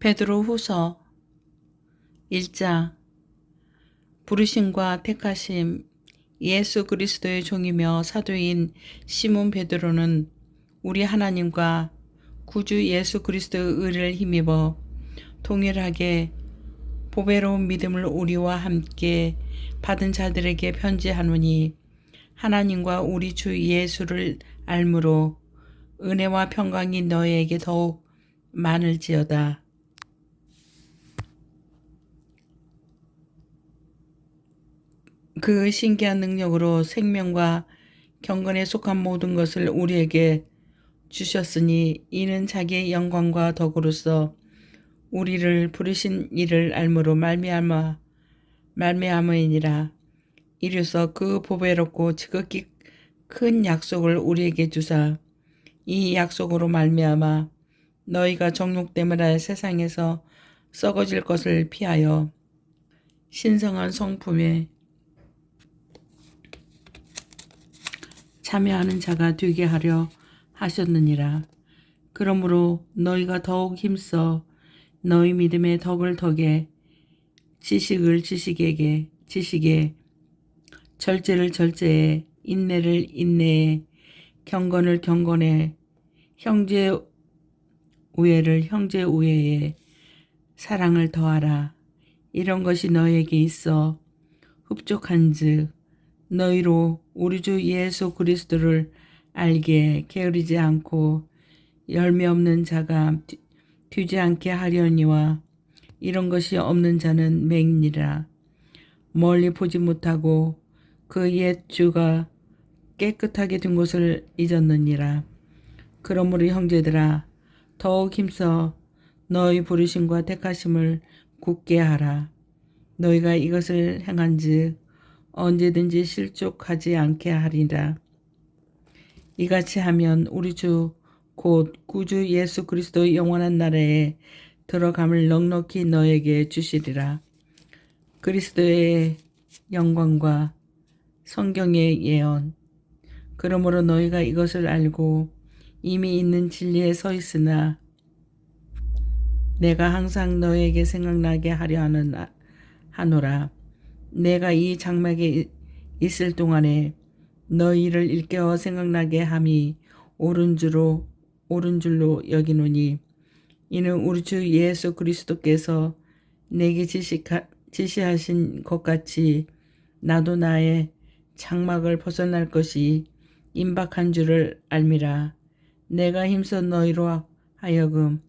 베드로 후서 1장 부르심과 택하심 예수 그리스도의 종이며 사도인 시몬 베드로는 우리 하나님과 구주 예수 그리스도의 의를 힘입어 동일하게 보배로운 믿음을 우리와 함께 받은 자들에게 편지하노니 하나님과 우리 주 예수를 알므로 은혜와 평강이 너희에게 더욱 많을지어다. 그 신기한 능력으로 생명과 경건에 속한 모든 것을 우리에게 주셨으니 이는 자기의 영광과 덕으로서 우리를 부르신 이를 알므로 말미암아 말미암으니라. 이르서 그 보배롭고 지극히 큰 약속을 우리에게 주사 이 약속으로 말미암아 너희가 정욕됨을 세상에서 썩어질 것을 피하여 신성한 성품에 참여하는 자가 되게 하려 하셨느니라. 그러므로 너희가 더욱 힘써 너희 믿음의 덕을 덕에 지식을 지식에게 지식에 절제를 절제에 인내를 인내에 경건을 경건에 형제 우애를 형제 우애에 사랑을 더하라. 이런 것이 너에게 있어 흡족한즉 너희로 우리 주 예수 그리스도를 알게 게으르지 않고 열매 없는 자가 뒤지 않게 하려니와 이런 것이 없는 자는 맹니라. 멀리 보지 못하고 그 옛 주가 깨끗하게 된 곳을 잊었느니라. 그러므로 형제들아 더욱 힘써 너희 부르심과 택하심을 굳게 하라. 너희가 이것을 행한즉 언제든지 실족하지 않게 하리라. 이같이 하면 우리 주 곧 구주 예수 그리스도의 영원한 나라에 들어감을 넉넉히 너에게 주시리라. 그리스도의 영광과 성경의 예언. 그러므로 너희가 이것을 알고 이미 있는 진리에 서 있으나 내가 항상 너에게 생각나게 하려 하는 하노라. 내가 이 장막에 있을 동안에 너희를 일깨워 생각나게 함이 옳은 줄로 옳은 줄로 여기노니 이는 우리 주 예수 그리스도께서 내게 지시하, 지시하신 것 같이 나도 나의 장막을 벗어날 것이 임박한 줄을 알미라. 내가 힘써 너희로 하여금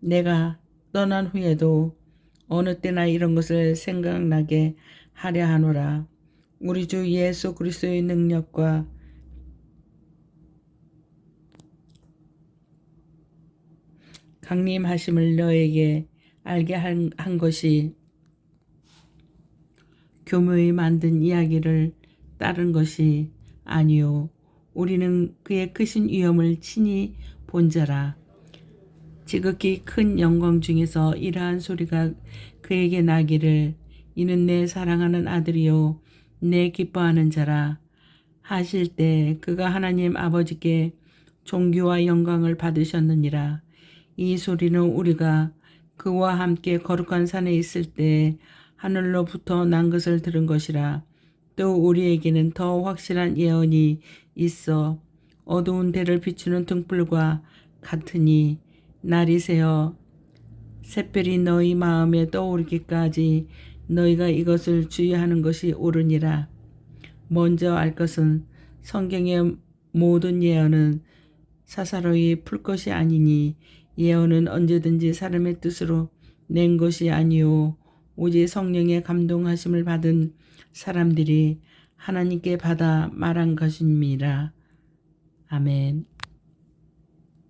내가 떠난 후에도 어느 때나 이런 것을 생각나게 하려 하노라. 우리 주 예수 그리스도의 능력과 강림하심을 너에게 알게 한, 한 것이 교묘히 만든 이야기를 따른 것이 아니요. 우리는 그의 크신 위엄을 친히 본 자라. 지극히 큰 영광 중에서 이러한 소리가 그에게 나기를 이는 내 사랑하는 아들이요 내 기뻐하는 자라. 하실 때 그가 하나님 아버지께 종교와 영광을 받으셨느니라. 이 소리는 우리가 그와 함께 거룩한 산에 있을 때 하늘로부터 난 것을 들은 것이라. 또 우리에게는 더 확실한 예언이 있어 어두운 데를 비추는 등불과 같으니 날이 새어 새별이 너희 마음에 떠오르기까지 너희가 이것을 주의하는 것이 옳으니라. 먼저 알 것은 성경의 모든 예언은 사사로이 풀 것이 아니니 예언은 언제든지 사람의 뜻으로 낸 것이 아니요 오직 성령의 감동하심을 받은 사람들이 하나님께 받아 말한 것입니다. 아멘.